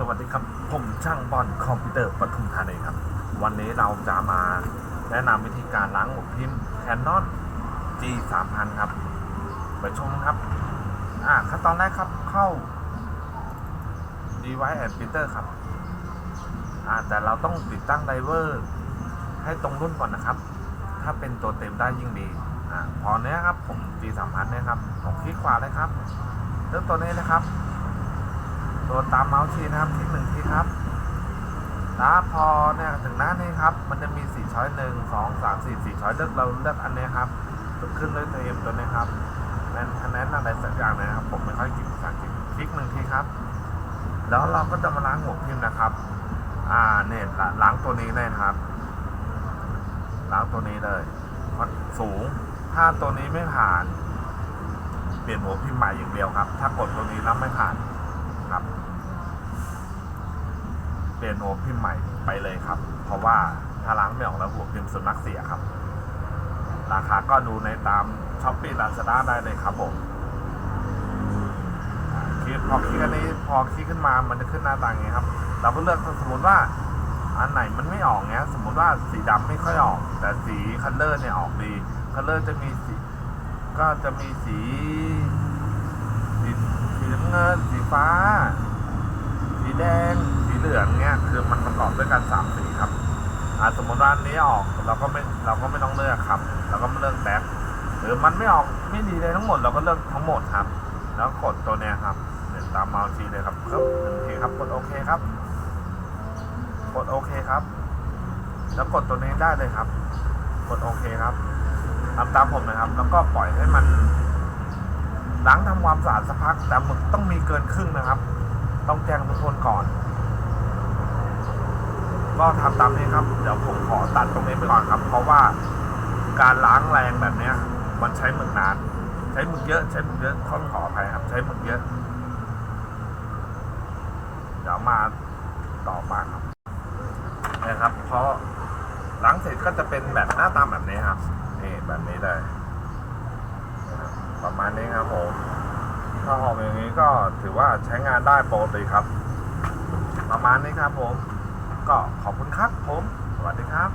สวัสดีครับ ผมช่างบอลคอมพิวเตอร์ปทุมธานีครับ วันนี้เราจะมาแนะนำวิธีการล้างหัวพิมพ์ Canon G 3 0 0ครับ ไปชมครับ อ่าขั้นตอนแรกครับเข้า device and printer ครับ อ่าแต่เราต้องติดตั้งไดเวอร์ ให้ตรงรุ่นก่อนนะครับ ถ้าเป็นตัวเต็มได้ยิ่งดี อ่าพอเนี้ยครับผม G 3 0 0เนี่ยครับผมคลิกขวาเลยครับเลือกตัวนี้นะครับ โดนตามเมาส์ทีนะครับคลิกหนึ่งทีครับแล้วพอเนี่ยถึงหน้านี้ครับ มันจะมีสี่ช้อยหนึ่งสองสามสี่สี่ช้อยเลือกเราเลือกอันนี้ครับขึ้นด้วยตัวเอ็มตัวนี้ครับนั่นคะแนนอะไรสักอย่างนะครับ ผมไม่ค่อยกินภาษาอังกฤษคลิกหนึ่งทีครับ แล้วเราก็จะมาล้างหัวพิมพ์นะครับ อ่าเนี่ยล้างตัวนี้เลยครับล้างตัวนี้เลยมันสูง ถ้าตัวนี้ไม่ผ่าน เปลี่ยนหัวพิมพ์ใหม่อย่างเดียวครับ ถ้ากดตัวนี้แล้วไม่ผ่าน ครับเปลี่ยนหัวพิมพ์ใหม่ไปเลยครับ เพราะว่าถ้าล้างไม่ออกแล้วหัวพิมพ์สุนัขเสียครับ ราคาก็ดูในตามช้อปปี้ลาซาด้าได้เลยครับผมคลิกพอคลิกอันนี้พอคลิกขึ้นมามันจะขึ้นหน้าตาอย่างนี้ครับ เราก็เลือกสมมติว่าอันไหนมันไม่ออกเนี้ย สมมติว่าสีดำไม่ค่อยออก แต่สีคัลเลอร์เนี่ยออกดีคัลเลอร์จะมีสีก็จะมีสีสีสีน้ำเงินสี ฟ้า สีแดง สีเหลืองเนี้ยคือมันประกอบด้วยกันสามสีครับอ่าสมมติว่าอันนี้ออกเราก็ไม่เราก็ไม่ต้องเลือกครับเราก็ไมาเลือกแบ็คหรือมันไม่ออกไม่ดีเลยทั้งหมดเราก็เลือกทั้งหมดครับ แล้วกดตัวเนี้ยครับเดี๋ยวตามเมาส์ทีเลยครับครับหนึ่งทีครับกดโอเคครับ กดโอเคครับ แล้วกดตัวนี้ได้เลยครับ กดโอเคครับทำตามผมนะครับ แล้วก็ปล่อยให้มัน ล้างทำความสะอาดสักพัก แต่หมึกต้องมีเกินครึ่งนะครับ ต้องแจ้งทุกคนก่อน ก็ทำตามนี้ครับ เดี๋ยวผมขอตัดตรงนี้ไปก่อนครับ เพราะว่าการล้างแรงแบบเนี้ย มันใช้หมึกนาน ใช้หมึกเยอะ ใช้หมึกเยอะต้องขออภัยครับ ใช้หมึกเยอะเดี๋ยวมาต่อมาครับนะครับ เพราะล้างเสร็จก็จะเป็นแบบหน้าตาแบบนี้ครับนี่แบบนี้เลย ประมาณนี้ครับผมถ้าหอมอย่างนี้ก็ถือว่าใช้งานได้ปกติครับ ประมาณนี้ครับผม ก็ขอบคุณครับผม สวัสดีครับ